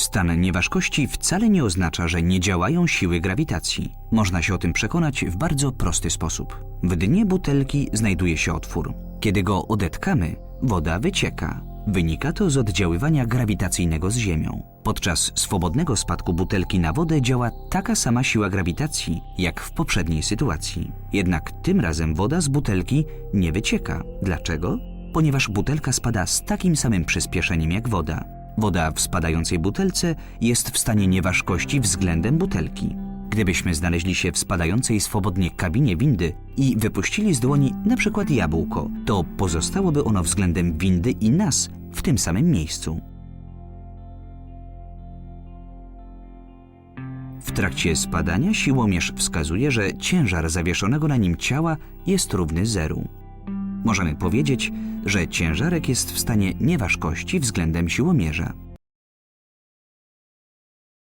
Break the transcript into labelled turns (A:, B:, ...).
A: Stan nieważkości wcale nie oznacza, że nie działają siły grawitacji. Można się o tym przekonać w bardzo prosty sposób. W dnie butelki znajduje się otwór. Kiedy go odetkamy, woda wycieka. Wynika to z oddziaływania grawitacyjnego z Ziemią. Podczas swobodnego spadku butelki na wodę działa taka sama siła grawitacji, jak w poprzedniej sytuacji. Jednak tym razem woda z butelki nie wycieka. Dlaczego? Ponieważ butelka spada z takim samym przyspieszeniem jak woda. Woda w spadającej butelce jest w stanie nieważkości względem butelki. Gdybyśmy znaleźli się w spadającej swobodnie kabinie windy i wypuścili z dłoni na przykład jabłko, to pozostałoby ono względem windy i nas w tym samym miejscu. W trakcie spadania siłomierz wskazuje, że ciężar zawieszonego na nim ciała jest równy zeru. Możemy powiedzieć, że ciężarek jest w stanie nieważkości względem siłomierza.